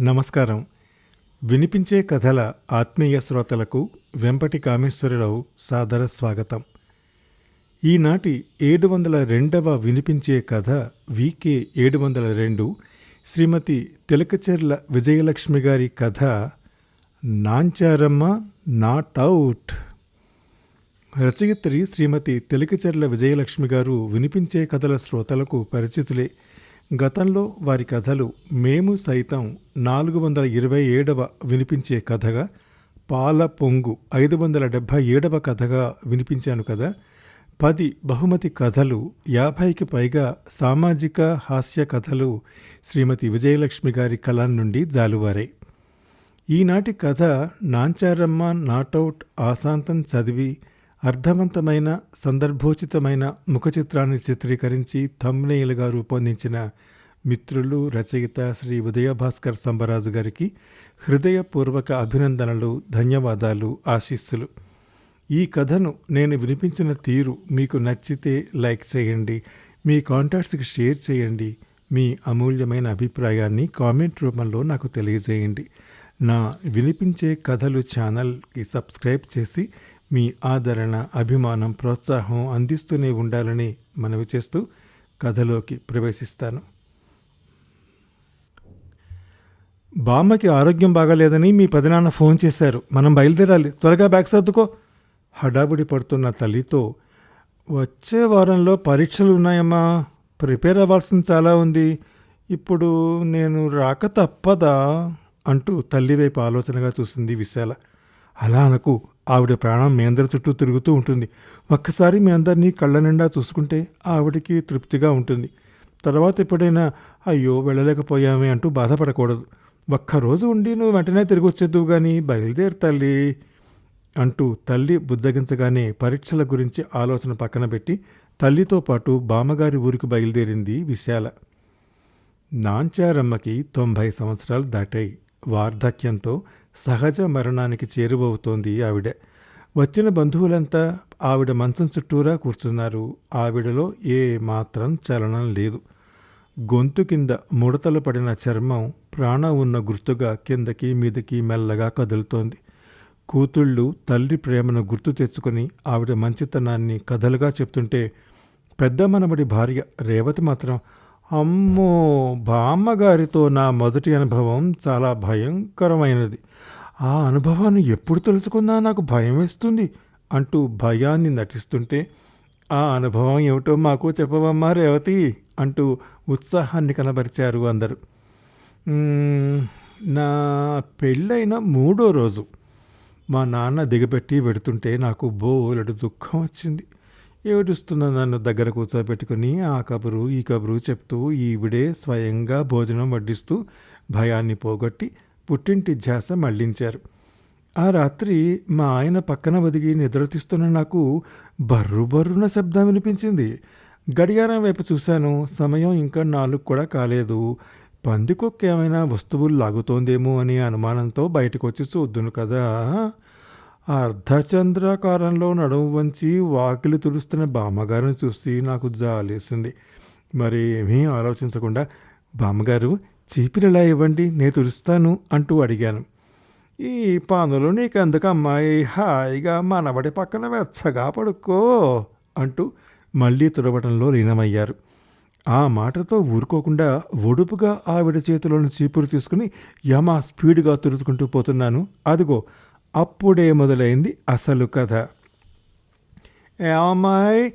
నమస్కారం. వినిపించే కథల ఆత్మీయ శ్రోతలకు వెంపటి కామేశ్వరరావు సాదర స్వాగతం. ఈనాటి ఏడు వందల రెండవ వినిపించే కథ వికే ఏడు వందల రెండు శ్రీమతి తిలకచెర్ల విజయలక్ష్మి గారి కథ నాంచారమ్మ నాట్ అవుట్. రచయిత్రి శ్రీమతి తిలకచెర్ల విజయలక్ష్మి గారు వినిపించే కథల శ్రోతలకు పరిచితులే. గతంలో వారి కథలు మేము సైతం నాలుగు వందల ఇరవై ఏడవ వినిపించే కథగా పాల పొంగు ఐదు వందల డెబ్భై ఏడవ కథగా వినిపించాను కదా. పది బహుమతి కథలు యాభైకి పైగా సామాజిక హాస్య కథలు శ్రీమతి విజయలక్ష్మి గారి కలం నుండి జాలువారాయి ఈనాటి కథ నాంచారమ్మ నాటౌట్ ఆశాంతం చదివి అర్థవంతమైన సందర్భోచితమైన ముఖచిత్రాన్ని చిత్రీకరించి థమ్నేయులుగా రూపొందించిన మిత్రులు రచయిత శ్రీ ఉదయభాస్కర్ సంబరాజు గారికి హృదయపూర్వక అభినందనలు ధన్యవాదాలు ఆశీస్సులు. ఈ కథను నేను వినిపించిన తీరు మీకు నచ్చితే లైక్ చేయండి మీ కాంటాక్ట్స్కి షేర్ చేయండి మీ అమూల్యమైన అభిప్రాయాన్ని కామెంట్ రూపంలో నాకు తెలియజేయండి. నా వినిపించే కథలు ఛానల్కి సబ్స్క్రైబ్ చేసి మీ ఆదరణ అభిమానం ప్రోత్సాహం అందిస్తూనే ఉండాలని మనవి చేస్తూ కథలోకి ప్రవేశిస్తాను. బామ్మకి ఆరోగ్యం బాగాలేదని మీ పెదనాన్న ఫోన్ చేశారు. మనం బయలుదేరాలి. త్వరగా బ్యాగ్ సర్దుకో. హడాబుడి పడుతున్న తల్లితో వచ్చే వారంలో పరీక్షలు ఉన్నాయమ్మా. ప్రిపేర్ అవ్వాల్సింది చాలా ఉంది. ఇప్పుడు నేను రాక తప్పదా? అంటూ తల్లి వైపు ఆలోచనగా చూసింది విశాల. అలా అనకు. ఆవిడ ప్రాణం మీ అందరి చుట్టూ తిరుగుతూ ఉంటుంది. ఒక్కసారి మీ అందరినీ కళ్ళ నిండా చూసుకుంటే ఆవిడకి తృప్తిగా ఉంటుంది. తర్వాత ఎప్పుడైనా అయ్యో వెళ్ళలేకపోయామే అంటూ బాధపడకూడదు. ఒక్కరోజు ఉండి నువ్వు వెంటనే తిరిగి వచ్చేద్దువు కానీ బయలుదేరు తల్లి అంటూ తల్లి బుజ్జగించగానే పరీక్షల గురించి ఆలోచన పక్కన పెట్టి తల్లితో పాటు బామ్మగారి ఊరికి బయలుదేరింది విశాల. నాంచారమ్మకి తొంభై సంవత్సరాలు దాటాయి. వార్ధక్యంతో సహజ మరణానికి చేరువవుతోంది ఆవిడ. వచ్చిన బంధువులంతా ఆవిడ మంచం చుట్టూరా కూర్చున్నారు. ఆవిడలో ఏ మాత్రం చలనం లేదు. గొంతు కింద ముడతలు పడిన చర్మం ప్రాణం ఉన్న గుర్తుగా కిందకి మీదకి మెల్లగా కదులుతోంది. కూతుళ్ళు తల్లి ప్రేమను గుర్తు తెచ్చుకొని ఆవిడ మంచితనాన్ని కథలుగా చెప్తుంటే పెద్ద మనబడి భార్య రేవతి మాత్రం అమ్మో బామ్మగారితో నా మొదటి అనుభవం చాలా భయంకరమైనది. ఆ అనుభవాన్ని ఎప్పుడు తెలుసుకున్నా నాకు భయం వేస్తుంది అంటూ భయాన్ని నటిస్తుంటే ఆ అనుభవం ఏమిటో మాకు చెప్పవమ్మా రేవతి అంటూ ఉత్సాహాన్ని కనబరిచారు అందరూ. నా పెళ్ళైన మూడో రోజు మా నాన్న దిగబెట్టి పెడుతుంటే నాకు బోలెడు దుఃఖం వచ్చింది. ఏడుస్తున్న నన్ను దగ్గర కూర్చోబెట్టుకుని ఆ కబురు ఈ కబురు చెప్తూ ఈవిడే స్వయంగా భోజనం వడ్డిస్తూ భయాన్ని పోగొట్టి పుట్టింటి ధ్యాస మళ్ళించారు. ఆ రాత్రి మా ఆయన పక్కన ఒదిగి నిద్రతీస్తున్న నాకు బర్రు బర్రున శబ్దం వినిపించింది. గడియారం వైపు చూశాను. సమయం ఇంకా నాలుగు కూడా కాలేదు. పందికొక్క ఏమైనా వస్తువులు లాగుతోందేమో అని అనుమానంతో బయటకు వచ్చి చూద్దును కదా. అర్ధచంద్రాకారంలో నడుము వంచి వాకిలి తుడుస్తున్న బామ్మగారిని చూసి నాకు జాలేసింది. మరి ఏమీ ఆలోచించకుండా బామ్మగారు చీపిరిలా ఇవ్వండి నేను తుడుస్తాను అంటూ అడిగాను. ఈ పనులు నీకెందుకు అమ్మాయి? హాయిగా మనవడి పక్కన వెచ్చగా పడుకో అంటూ మళ్ళీ తుడవటంలో లీనమయ్యారు. ఆ మాటతో ఊరుకోకుండా ఒడుపుగా ఆవిడ చేతిలోని చీపురు తీసుకుని యమా స్పీడ్గా తుడుచుకుంటూ పోతున్నాను. అదిగో అప్పుడే మొదలైంది అసలు కథ. ఏమాయ్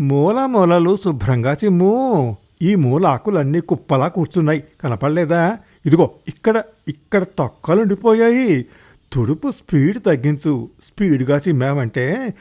మూల మూలలు శుభ్రంగా చిమ్ము. ఈ మూల ఆకులన్నీ కుప్పలా కూర్చున్నాయి. కనపడలేదా? ఇదిగో ఇక్కడ ఇక్కడ తొక్కలుండిపోయాయి. తుడుపు స్పీడ్ తగ్గించు. స్పీడ్గా చిమ్మామంటే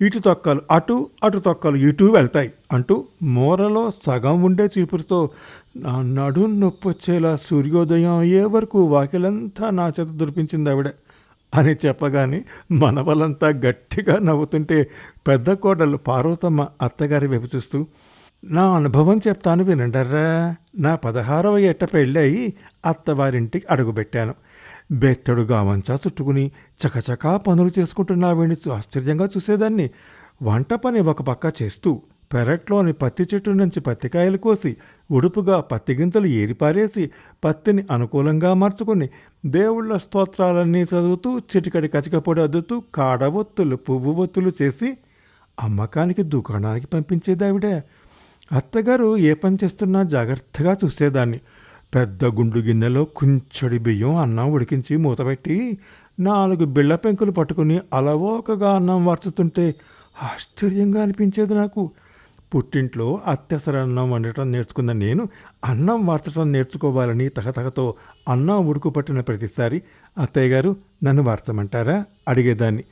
ఇటు తొక్కలు అటు అటు తొక్కలు ఇటు వెళ్తాయి అంటూ మూరలో సగం ఉండే చీపురుతో నా నడు నొప్పొచ్చేలా సూర్యోదయం అయ్యే వరకు వాకిలంతా నా చేత దురిపించింది ఆవిడ అని చెప్పగానే మనవలంతా గట్టిగా నవ్వుతుంటే పెద్ద కోడలు పార్వతమ్మ అత్తగారి వైపు చూస్తూ నా అనుభవం చెప్తాను వినండర్రా. నా పదహారవ ఏట పెళ్ళయి అత్తవారింటికి అడుగుపెట్టాను. బెత్తడుగా వంచా చుట్టుకుని చకచకా పనులు చేసుకుంటున్నావేణి ఆశ్చర్యంగా చూసేదాన్ని. వంట పని ఒక పక్క చేస్తూ పెరట్లోని పత్తి చెట్టు నుంచి పత్తికాయలు కోసి ఉడుపుగా పత్తి గింజలు ఏరిపారేసి పత్తిని అనుకూలంగా మార్చుకుని దేవుళ్ళ స్తోత్రాలన్నీ చదువుతూ చిటికడి కచికపొడి అద్దుతూ కాడవొత్తులు పువ్వు బొత్తులు చేసి అమ్మకానికి దుకాణానికి పంపించేదావిడే. అత్తగారు ఏ పని చేస్తున్నా జాగ్రత్తగా చూసేదాన్ని. పెద్ద గుండు గిన్నెలో కుంచడి బియ్యం అన్నం ఉడికించి మూతపెట్టి నాలుగు బిళ్ళ పెంకులు పట్టుకుని అలవోకగా అన్నం వార్చుతుంటే ఆశ్చర్యంగా అనిపించేది నాకు. పుట్టింట్లో అత్యవసర అన్నం వండటం నేర్చుకున్న నేను అన్నం వార్చడం నేర్చుకోవాలని తహతహతో అన్నం ఉడుకు పట్టిన ప్రతిసారి అత్తయ్య గారు నన్ను వార్చమంటారా? అడిగేదాన్ని.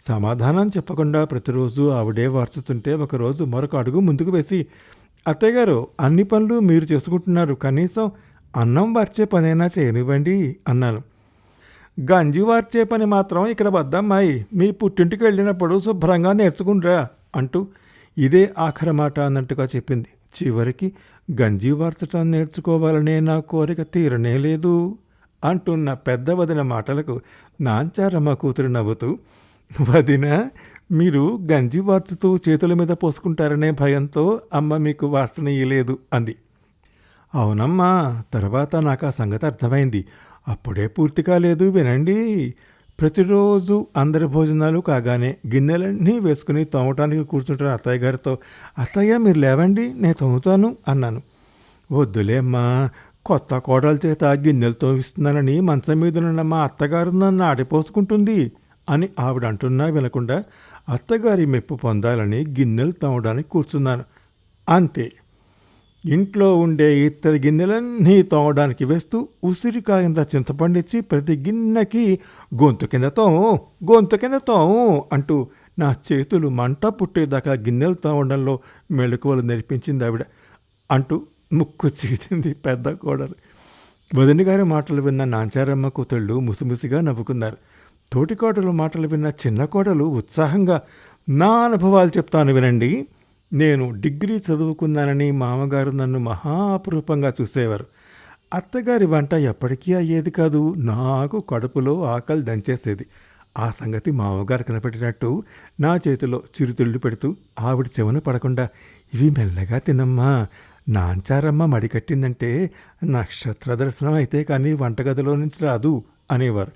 సమాధానం చెప్పకుండా ప్రతిరోజు ఆవిడే వార్చుతుంటే ఒకరోజు మరొక అడుగు ముందుకు వేసి అత్తయ్య గారు అన్ని పనులు మీరు చేసుకుంటున్నారు కనీసం అన్నం వార్చే పనైనా చేయనివ్వండి అన్నాను. గంజి వార్చే పని మాత్రం ఇక్కడ వద్దమ్మాయి మీ పుట్టింటికి వెళ్ళినప్పుడు శుభ్రంగా నేర్చుకుండ్రా అంటూ ఇదే ఆఖరి మాట అన్నట్టుగా చెప్పింది. చివరికి గంజి వార్చటం నేర్చుకోవాలనే నా కోరిక తీరనే లేదు అంటున్న పెద్ద వదిన మాటలకు నాంచారమ్మ కూతురు నవ్వుతూ వదిన మీరు గంజి వార్చుతూ చేతుల మీద పోసుకుంటారనే భయంతో అమ్మ మీకు వార్చనీయలేదు అంది. అవునమ్మా తర్వాత నాకు ఆ సంగతి అర్థమైంది. అప్పుడే పూర్తి కాలేదు వినండి. ప్రతిరోజు అందరి భోజనాలు కాగానే గిన్నెలన్నీ వేసుకుని తోమటానికి కూర్చుంటున్న అత్తయ్య గారితో అత్తయ్య మీరు లేవండి నేను తోముతాను అన్నాను. వద్దులేమ్మా కొత్త కోడల చేత గిన్నెలు తోమిస్తున్నానని మంచం మీద ఉన్న మా అత్తగారు నన్ను ఆడిపోసుకుంటుంది అని ఆవిడ అంటున్నా వినకుండా అత్తగారి మెప్పు పొందాలని గిన్నెలు తోమడానికి కూర్చున్నాను. అంతే. ఇంట్లో ఉండే ఇత్తడి గిన్నెలన్నీ తోమడానికి వేస్తూ ఉసిరికాయంత చింతపండిచ్చి ప్రతి గిన్నెకి గొంతు కింద తోము గొంతు కింద తోము అంటూ నా చేతులు మంట పుట్టేదాకా గిన్నెలు తోమడంలో మెళకువలు నేర్పించింది ఆవిడ అంటూ ముక్కు చీతింది పెద్ద కోడలు. వదిన గారి మాటలు విన్న నాంచారమ్మ కూతుళ్ళు ముసిముసిగా నవ్వుకున్నారు. తోటికోటలు మాటలు విన్న చిన్న కోడలు ఉత్సాహంగా నా అనుభవాలు చెప్తాను వినండి. నేను డిగ్రీ చదువుకున్నానని మామగారు నన్ను మహాపురూపంగా చూసేవారు. అత్తగారి వంట ఎప్పటికీ అయ్యేది కాదు నాకు కడుపులో ఆకలి దంచేసేది. ఆ సంగతి మామగారు కనపెట్టినట్టు నా చేతిలో చిరుతిళ్ళు పెడుతూ ఆవిడ చెవన పడకుండా ఇవి మెల్లగా తినమ్మా నాంచారమ్మ మడికట్టిందంటే నక్షత్ర దర్శనం అయితే కానీ వంటగదిలో నుంచి రాదు అనేవారు.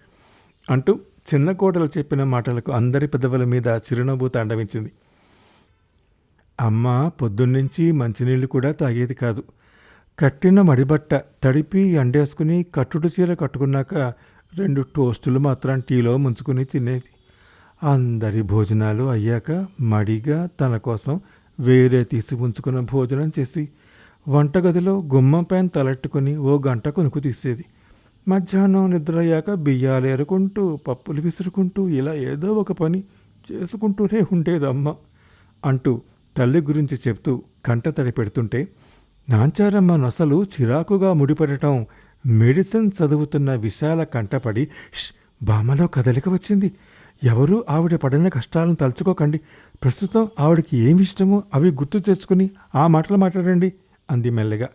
అంటూ చిన్న కోటలు చెప్పిన మాటలకు అందరి పెదవుల మీద చిరునవ్వు తాండవించింది. అమ్మ పొద్దున్నుంచి మంచినీళ్ళు కూడా తాగేది కాదు. కట్టిన మడిబట్ట తడిపి ఎండేసుకుని కట్టుడు చీర కట్టుకున్నాక రెండు టోస్టులు మాత్రం టీలో ముంచుకుని తినేది. అందరి భోజనాలు అయ్యాక మడిగా తన కోసం వేరే తీసి ఉంచుకున్న భోజనం చేసి వంటగదిలో గుమ్మం పైన తలెట్టుకుని ఓ గంట కొనుక్కు తీసేది. మధ్యాహ్నం నిద్ర అయ్యాక బియ్యాలు ఎరుకుంటూ పప్పులు విసురుకుంటూ ఇలా ఏదో ఒక పని చేసుకుంటూనే ఉండేదమ్మ అంటూ తల్లి గురించి చెప్తూ కంటతడి పెడుతుంటే నాంచారమ్మ నొసలు చిరాకుగా ముడిపడటం మెడిసిన్ చదువుతున్న విశాల కంటపడి బామలో బామ్మలో కదలిక వచ్చింది. ఎవరూ ఆవిడ పడిన కష్టాలను తలుచుకోకండి. ప్రస్తుతం ఆవిడకి ఏమి ఇష్టమో అవి గుర్తు తెచ్చుకుని ఆ మాటలు మాట్లాడండి అంది మెల్లగా.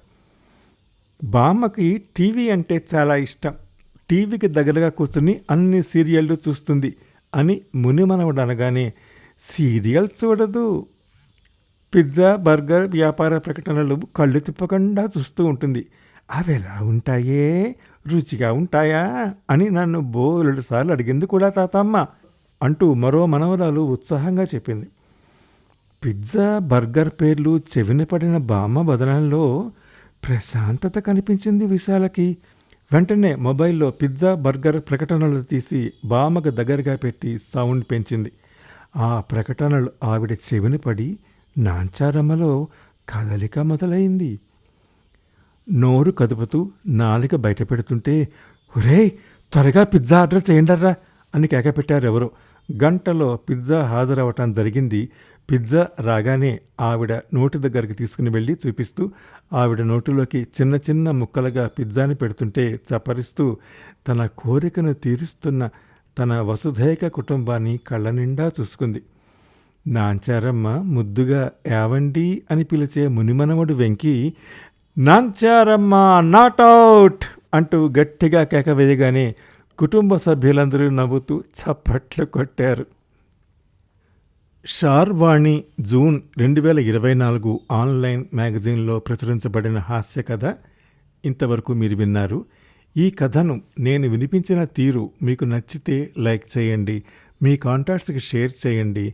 బామ్మకి టీవీ అంటే చాలా ఇష్టం. టీవీకి దగ్గరగా కూర్చుని అన్ని సీరియళ్ళు చూస్తుంది అని మునిమనవడు అనగానే సీరియల్ చూడదు. పిజ్జా బర్గర్ వ్యాపార ప్రకటనలు కళ్ళు తిప్పకుండా చూస్తూ ఉంటుంది. అవి ఎలా ఉంటాయే? రుచిగా ఉంటాయా? అని నన్ను బోలుడు సార్లు అడిగింది కూడా తాతమ్మ అంటూ మరో మనవరాలు ఉత్సాహంగా చెప్పింది. పిజ్జా బర్గర్ పేర్లు చెవిన పడిన బామ్మ బదనంలో ప్రశాంతత కనిపించింది విశాలకి. వెంటనే మొబైల్లో పిజ్జా బర్గర్ ప్రకటనలు తీసి బామ్మకు దగ్గరగా పెట్టి సౌండ్ పెంచింది. ఆ ప్రకటనలు ఆవిడ చెవిన పడి నాంచారమ్మలో కదలిక మొదలైంది. నోరు కదుపుతూ నాలిక బయట పెడుతుంటే ఒరేయ్ త్వరగా పిజ్జా ఆర్డర్ చేయండర్రా అని కేకపెట్టారు ఎవరో గంటలో పిజ్జా హాజరవటం జరిగింది. పిజ్జా రాగానే ఆవిడ నోటి దగ్గరికి తీసుకుని వెళ్ళి చూపిస్తూ ఆవిడ నోటిలోకి చిన్న చిన్న ముక్కలుగా పిజ్జాని పెడుతుంటే చప్పరిస్తూ తన కోరికను తీరుస్తున్న తన వసుధైక కుటుంబాన్ని కళ్ళ నిండా చూసుకుంది. నాంచారమ్మ ముద్దుగా యావండి అని పిలిచే మునిమనవడు వెంకి నాంచారమ్మ నాట్అవుట్ అంటూ గట్టిగా కేక వేయగానే కుటుంబ సభ్యులందరూ నవ్వుతూ చప్పట్లు కొట్టారు. షార్వాణి జూన్ రెండు వేల ఇరవై నాలుగు ఆన్లైన్ మ్యాగజైన్లో ప్రచురించబడిన హాస్య కథ ఇంతవరకు మీరు విన్నారు. ఈ కథను నేను వినిపించిన తీరు మీకు నచ్చితే లైక్ చేయండి మీ కాంటాక్ట్స్కి షేర్ చేయండి